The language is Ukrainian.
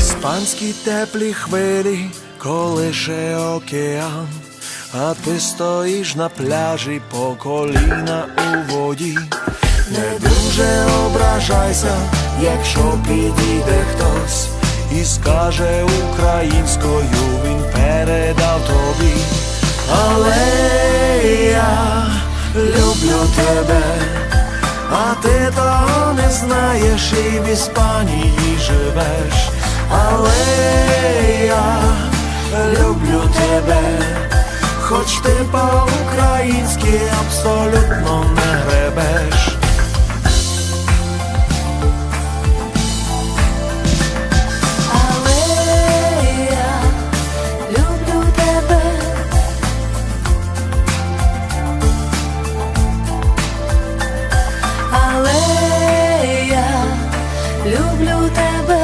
Іспанські теплі хвилі, колише океан, а ти стоїш на пляжі по коліна у воді. Не дуже ображайся, якщо підійде хтось і скаже українською, він передав тобі. Але я люблю тебе. А ти того не знаєш і в Іспанії живеш, тебе, хоч ти по-українськи абсолютно не гребеш. Люблю тебе.